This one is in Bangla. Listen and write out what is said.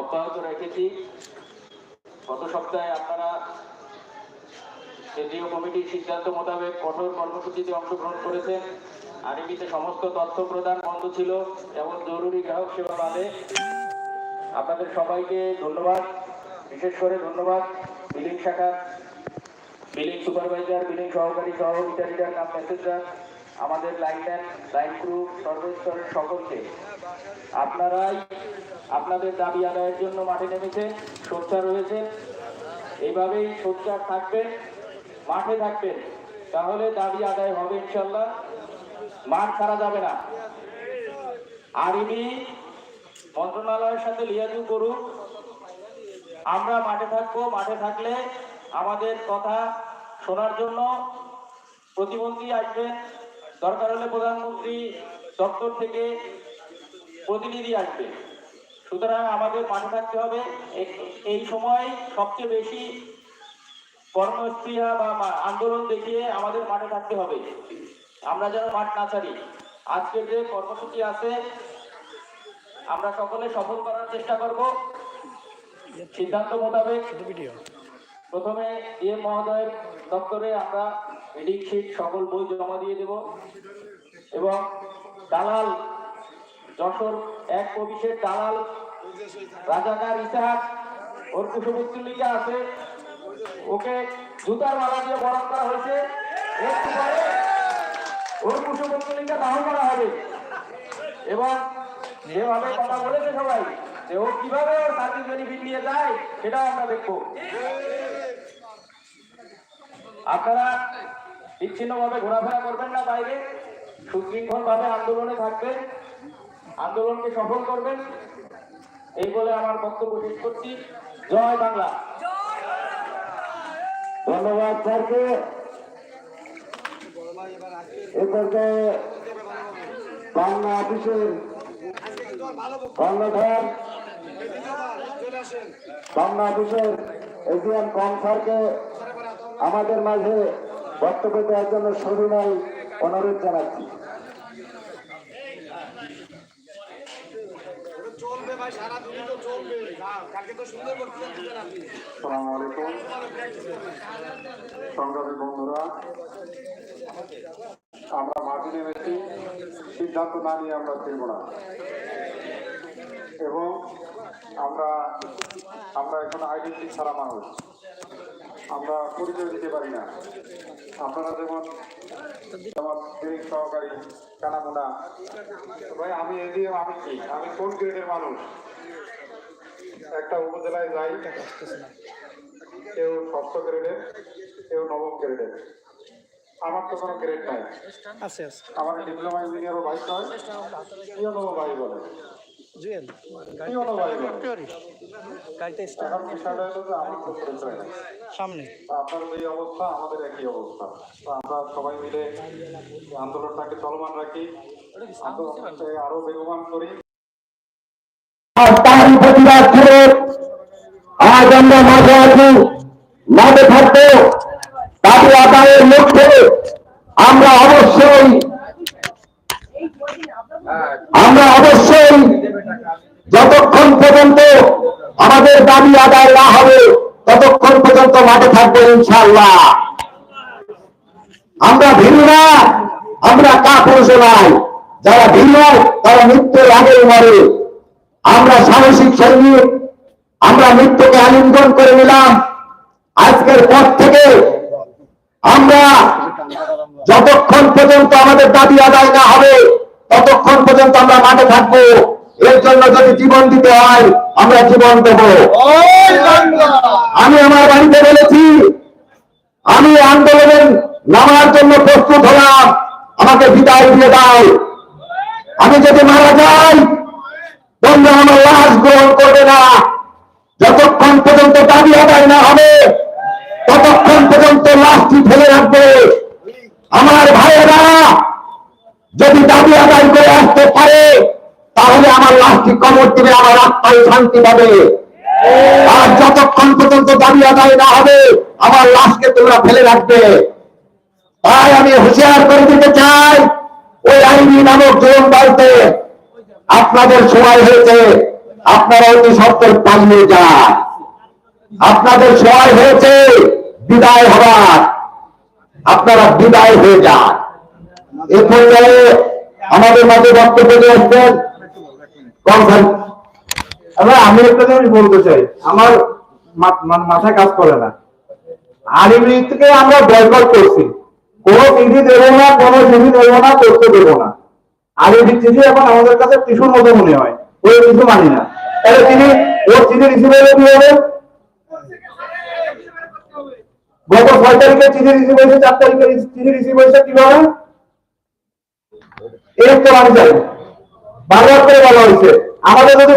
অব্যাহত রেখেছি। গত সপ্তাহে আপনারা কেন্দ্রীয় কমিটির সিদ্ধান্ত মোতাবেক কঠোর কর্মসূচিতে অংশগ্রহণ করেছেন। আরবিতে সমস্ত তথ্য প্রদান বন্ধ ছিল এবং জরুরি গ্রাহক সেবা বাদে আপনাদের সবাইকে ধন্যবাদ। বিশেষ করে ধন্যবাদ বিলিং শাখার, বিলিং সুপারভাইজার, বিলিং সহকারী সহ রিডার কাম মেসেজার আমাদের লাইনম্যান, লাইন ক্রু সর্বস্তরের সকলকে। আপনারাই আপনাদের দাবি আদায়ের জন্য মাঠে নেমেছে, সোচ্চার রয়েছে এইভাবেই সোচ্চার থাকবেন, মাঠে থাকবেন। তাহলে দাবি আদায় হবে ইনশাল্লাহ মাঠ ছাড়া যাবে না। আরবি মন্ত্রণালয়ের সাথে লিয়াজু করুক আমরা মাঠে থাকব, মাঠে থাকলে আমাদের কথা শোনার জন্য প্রতিমন্ত্রী আসবেন। দরকার হলে প্রধানমন্ত্রী দপ্তর থেকে প্রতিনিধি আসবে। সুতরাং আমাদের মাঠে থাকতে হবে। এই সময় সবচেয়ে বেশি কর্মস্পৃহা বা আন্দোলন দেখিয়ে আমাদের মাঠে থাকতে হবে। আমরা যেন মাঠ না ছাড়ি। আজকের যে কর্মসূচি আছে, আমরা সকলে সফল করার চেষ্টা করব। সিদ্ধান্ত মোতাবেক প্রথমে ডিএম মহোদয়ের দপ্তরে আমরা মিটিং শিট সকল বই জমা দিয়ে দেব এবং দালাল যশোর এক অফিসের দালাল রাজাকার ইসাহাক ওর কুশপুত্তলিকা আছে। ওকে জুতার মালা দিয়ে বরণ করা হয়েছে। ওর কুশপুত্তলিকা দাহ করা হবে। এবং যেভাবে কথা বলেছে সবাই, যে ও কীভাবে ওর সার্ভিস বেনিফিট নিয়ে যায়, সেটাও আমরা দেখব। আপনারা বিচ্ছিন্নভাবে ঘোরাফেরা করবেন না বাইরে। সুশৃঙ্খল ভাবে আন্দোলনে থাকবেন। আন্দোলনকে সফল করবেন। এই বলে আমার বক্তব্য শেষ করছি। জয় বাংলা। ধন্যবাদ স্যারকে। এ বাংলা অফিসের কর্ণধার, বাংলা অফিসের এজিএম কম স্যারকে আমাদের মাঝে বক্তব্য দেওয়ার জন্য সবিনয় অনুরোধ জানাচ্ছি। সংগ্রামী বন্ধুরা আমরা মাঠে নেমেছি সিদ্ধান্ত না নিয়ে আমরা ফিরব না। এবং আমরা আমরা এখন আইডেন্টি ছাড়া মানুষ। আমরা পরিচয় দিতে পারি না। আপনারা যেমন সহকারী কানামুনা। ভাই আমি এদিকে আমি কি? আমি কোন গ্রেডের মানুষ? একটা উপজেলায় যাই কেউ ষষ্ঠ গ্রেডের কেউ নবম গ্রেডের। আমার তো কোনো গ্রেড নাই। আমার ডিপ্লোমা ইঞ্জিনিয়ারও ভাই হয় বলে? জুয়েল। পিওনও ভাই বলে? বিষয়টা হলো যে আমার তো সামনে। আপনার এই অবস্থা আমাদের একই অবস্থা। আমরা সবাই মিলে আন্দোলনটাকে চলমান রাখি। আন্দোলনটাকে আরও বেগবান করি। আর তারই প্রতিবাদ করে আজ আমরা মাঠে আছি মাঠে থাকব। দাবি আদায়ের লক্ষ্যে আমরা অবশ্যই আমরা অবশ্যই যতক্ষণ পর্যন্ত আমাদের দাবি আদায় না হবে ততক্ষণ পর্যন্ত মাঠে থাকব ইনশাল্লাহ আমরা ভিন্ন না, আমরা কাপুরুষ নাই। যারা ভিন্ন, তারা মৃত্যুর আগেই মরে। আমরা সাহসিক সৈনিক, আমরা মৃত্যুকে আলিঙ্গন করে নিলাম। আজকের পর থেকে আমরা যতক্ষণ পর্যন্ত আমাদের দাবি আদায় না হবে, ততক্ষণ পর্যন্ত আমরা মাঠে থাকব। এর জন্য যদি জীবন দিতে হয় আমরা জীবন দেব। আমি আমার বাড়িতে বলেছি আমি আন্দোলনের নামার জন্য প্রস্তুত হলাম। আমাকে বিদায় দিয়ে দাও। আমি যদি মারা যাই তোমরা আমার লাশ গ্রহণ করবে না। যতক্ষণ পর্যন্ত দাবি আদায় না হবে ততক্ষণ পর্যন্ত লাশটি ফেলে রাখবে। আমার ভাইয়েরা যদি দাবি আদায় করে আমার লাশটি কবর দিবে, আমার আত্মায় শান্তি পাবে। আর যতক্ষণ পর্যন্ত দাবি আদায় না হবে, আমার লাশকে তোমরা ফেলে রাখবে। তাই আমি হুঁশিয়ার করে দিতে চাই, ওই আইনি নামক জীবন বাড়তে আপনাদের সময় হয়েছে, আপনারা অতি সত্তর পালিয়ে যান। আপনাদের সময় হয়েছে, বিদায় হবার। আপনারা বিদায় হয়ে যান। এ পর্যায়ে আমাদের মাঝে বক্তব্য দিয়ে আসছেন কনসাল এবার আমি একটা জিনিস বলতে চাই, আমার মা- মা- মাথায় কাজ করে না। আলিম আমরা বয়কট করছি। কোনো চিঠি দেবো না, কোনো চিঠি দেবো না করতে দেবো না। আলিম চিঠি এখন আমাদের কাছে টিসুর মতো মনে হয়। ওই কিছু মানি না। তাহলে তিনি ওর চিঠি রিসিভ হলে কি হবে? গত ছয় তারিখে চিঠি রিসিভ হয়েছে, চার তারিখে চিঠি রিসিভ হয়েছে কীভাবে? এর তো আমি চাই বারবার করে বলা হয়েছে। আমাদের যদি